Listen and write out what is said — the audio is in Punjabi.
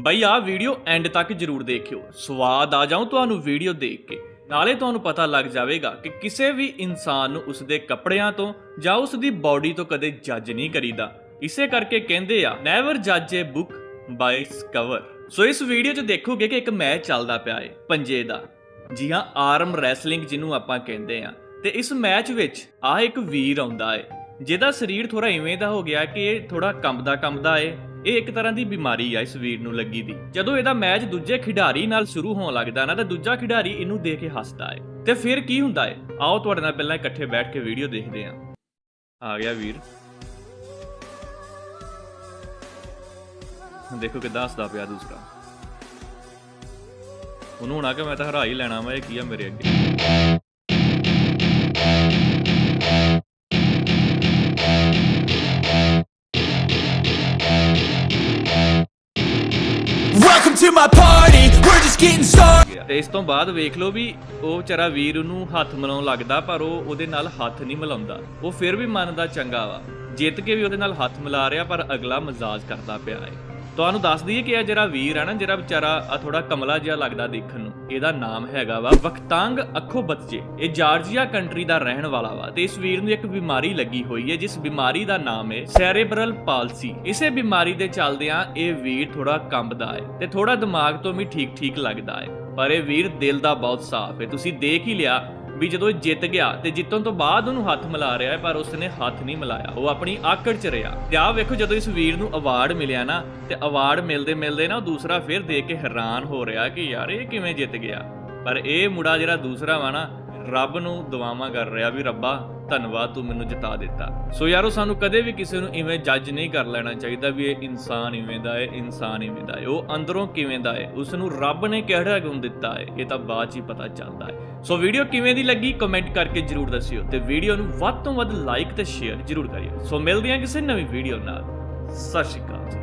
ਬਈ, ਆਹ ਵੀਡੀਓ ਐਂਡ ਤੱਕ ਜਰੂਰ ਦੇਖਿਓ। ਸਵਾਦ ਆ ਜਾਊ ਤੁਹਾਨੂੰ ਵੀਡੀਓ ਦੇਖ ਕੇ। ਨਾਲੇ ਤੁਹਾਨੂੰ ਪਤਾ ਲੱਗ ਜਾਵੇਗਾ ਕਿ ਕਿਸੇ ਵੀ ਇਨਸਾਨ ਨੂੰ ਉਸਦੇ ਕੱਪੜਿਆਂ ਤੋਂ ਜਾਂ ਉਸ ਬਾਡੀ ਤੋਂ ਕਦੇ ਜੱਜ ਨਹੀਂ ਕਰੀਦਾ। ਇਸੇ ਕਰਕੇ ਕਹਿੰਦੇ ਆ ਨੈਵਰ ਜੱਜ a book by its cover so ਇਸ ਵੀਡੀਓ 'ਚ ਦੇਖੋਗੇ ਕਿ ਇੱਕ ਮੈਚ ਚੱਲਦਾ ਪਿਆ ਏ, ਪੰਜੇ ਦਾ। ਜੀ ਹਾਂ ਆਰਮ ਰੈਸਲਿੰਗ ਜਿਹਨੂੰ ਆਪਾਂ ਕਹਿੰਦੇ ਆ। ਤੇ ਇਸ ਮੈਚ ਵਿੱਚ ਆ ਇੱਕ ਵੀਰ ਆਉਂਦਾ ਏ, ਜਿਹਦਾ ਸਰੀਰ ਥੋੜਾ ਇਵੇਂ ਦਾ ਹੋ ਗਿਆ ਕਿ ਇਹ ਥੋੜਾ ਕੰਬਦਾ ਕੰਬਦਾ ਏ। ਇਹ ਇੱਕ ਤਰ੍ਹਾਂ ਦੀ ਬਿਮਾਰੀ ਆ ਇਸ ਵੀਰ ਨੂੰ ਲੱਗੀ ਦੀ। ਜਦੋਂ ਇਹਦਾ ਮੈਚ ਦੂਜੇ ਖਿਡਾਰੀ ਨਾਲ ਸ਼ੁਰੂ ਹੋਣ ਲੱਗਦਾ ਨਾ, ਤਾਂ ਦੂਜਾ ਖਿਡਾਰੀ ਇਹਨੂੰ ਦੇਖ ਕੇ ਹੱਸਦਾ ਏ। ਤੇ ਫਿਰ ਕੀ ਹੁੰਦਾ ਏ? ਆਓ ਤੁਹਾਡੇ ਨਾਲ ਪਹਿਲਾਂ ਇਕੱਠੇ ਬੈਠ ਕੇ ਵੀਡੀਓ ਦੇਖਦੇ ਆਂ। ਆ ਗਿਆ ਵੀਰ। ਦੇਖੋ ਕਿਦਾਂ ਹੱਸਦਾ ਪਿਆ ਦੂਸਰਾ। ਉਹਨੂੰ ਹੁਣ ਆ ਕੇ ਮੈਂ ਤਾਂ ਹਰਾ ਹੀ ਲੈਣਾ ਵਾ, ਇਹ ਕੀ ਆ ਮੇਰੇ ਅੱਗੇ? To my party, we're just getting started. ਤੇ ਇਸ ਤੋਂ ਬਾਅਦ ਵੇਖ ਲਓ ਵੀ ਉਹ ਵਿਚਾਰਾ ਵੀਰ ਉਹਨੂੰ ਹੱਥ ਮਿਲਾਉਣ ਲੱਗਦਾ ਪਰ ਉਹ ਉਹਦੇ ਨਾਲ ਹੱਥ ਨਹੀਂ ਮਿਲਾਉਂਦਾ। ਉਹ ਫਿਰ ਵੀ ਮੰਨਦਾ ਚੰਗਾ ਵਾ। ਜਿੱਤ ਕੇ ਵੀ ਉਹਦੇ ਨਾਲ ਹੱਥ ਮਿਲਾ ਰਿਹਾ ਪਰ ਅਗਲਾ ਮਜ਼ਾਜ ਕਰਦਾ ਪਿਆ ਹੈ ਤੁਹਾਨੂੰ ਦੱਸ ਦਈਏ ਕਿ ਇਹ ਜਿਹੜਾ ਵੀਰ ਆ ਨਾ, ਜਿਹੜਾ ਵਿਚਾਰਾ ਆ ਥੋੜਾ ਕਮਲਾ ਜਿਹਾ ਲੱਗਦਾ ਦੇਖਣ ਨੂੰ, ਇਹਦਾ ਨਾਮ ਹੈਗਾ ਵਾ ਵਖਤਾਂਗ ਅੱਖੋ ਬੱਚੇ ਇਹ ਜਾਰਜੀਆ ਕੰਟਰੀ ਦਾ ਰਹਿਣ ਵਾਲਾ ਵਾ ਤੇ ਇਸ ਵੀਰ ਨੂੰ ਇੱਕ ਬਿਮਾਰੀ ਲੱਗੀ ਹੋਈ ਹੈ, ਜਿਸ ਬਿਮਾਰੀ ਦਾ ਨਾਮ ਹੈ ਸੈਰੇਬਰਲ ਪਾਲਸੀ। ਇਸੇ ਬਿਮਾਰੀ ਦੇ ਚੱਲਦਿਆਂ ਇਹ ਵੀਰ ਥੋੜਾ ਕੰਬਦਾ ਹੈ ਤੇ ਥੋੜਾ ਦਿਮਾਗ ਤੋਂ ਵੀ ਠੀਕ ਠੀਕ ਲੱਗਦਾ ਹੈ। ਪਰ ਇਹ ਵੀਰ ਦਿਲ ਦਾ ਬਹੁਤ ਸਾਫ਼ ਹੈ। ਤੁਸੀਂ ਦੇਖ ਹੀ ਲਿਆ ਵੀ ਜਦੋਂ ਇਹ ਜਿੱਤ ਗਿਆ ਤੇ ਜਿੱਤਣ ਤੋਂ ਬਾਅਦ ਉਹਨੂੰ ਹੱਥ ਮਿਲਾ ਰਿਹਾ ਹੈ, ਪਰ ਉਸਨੇ ਹੱਥ ਨਹੀਂ ਮਿਲਾਇਆ। ਉਹ ਆਪਣੀ ਆਕੜ ਚ ਰਿਹਾ। ਤੇ ਆਹ ਵੇਖੋ ਜਦੋਂ ਇਸ ਵੀਰ ਨੂੰ ਅਵਾਰਡ ਮਿਲਿਆ ਨਾ, ਤੇ ਅਵਾਰਡ ਮਿਲਦੇ ਮਿਲਦੇ ਨਾ ਉਹ ਦੂਸਰਾ ਫਿਰ ਦੇਖ ਕੇ ਹੈਰਾਨ ਹੋ ਰਿਹਾ ਕਿ ਯਾਰ ਇਹ ਕਿਵੇਂ ਜਿੱਤ ਗਿਆ। ਪਰ ਇਹ ਮੁੰਡਾ ਜਿਹੜਾ ਦੂਸਰਾ ਵਾ ਨਾ, ਰੱਬ ਨੂੰ ਦੁਆਵਾਂ ਕਰ ਰਿਹਾ ਵੀ ਰੱਬਾ ਧੰਨਵਾਦ ਤੂੰ ਮੈਨੂੰ ਜਿਤਾ ਦਿੱਤਾ। ਸੋ ਯਾਰੋ, ਸਾਨੂੰ ਕਦੇ ਵੀ ਕਿਸੇ ਨੂੰ ਇਵੇਂ ਜੱਜ ਨਹੀਂ ਕਰ ਲੈਣਾ ਚਾਹੀਦਾ ਵੀ ਇਹ ਇਨਸਾਨ ਇਵੇਂ ਦਾ ਹੈ, ਇਨਸਾਨ ਇਵੇਂ ਦਾ ਹੈ। ਉਹ ਅੰਦਰੋਂ ਕਿਵੇਂ ਦਾ ਹੈ ਉਸ ਨੂੰ ਰੱਬ ਨੇ ਕਿਹੜਾ ਗੁਣ ਦਿੱਤਾ ਹੈ, ਇਹ ਤਾਂ ਬਾਅਦ 'ਚ ਹੀ ਪਤਾ ਚੱਲਦਾ ਹੈ। ਸੋ ਵੀਡੀਓ ਕਿਵੇਂ ਦੀ ਲੱਗੀ ਕਮੈਂਟ ਕਰਕੇ ਜਰੂਰ ਦੱਸਿਓ ਤੇ ਵੀਡੀਓ ਨੂੰ ਵੱਧ ਤੋਂ ਵੱਧ ਲਾਈਕ ਤੇ ਸ਼ੇਅਰ ਜਰੂਰ ਕਰਿਓ। ਸੋ ਮਿਲਦੇ ਹਾਂ ਕਿਸੇ ਨਵੀਂ ਵੀਡੀਓ ਨਾਲ। ਸਤਿ ਸ਼੍ਰੀ ਅਕਾਲ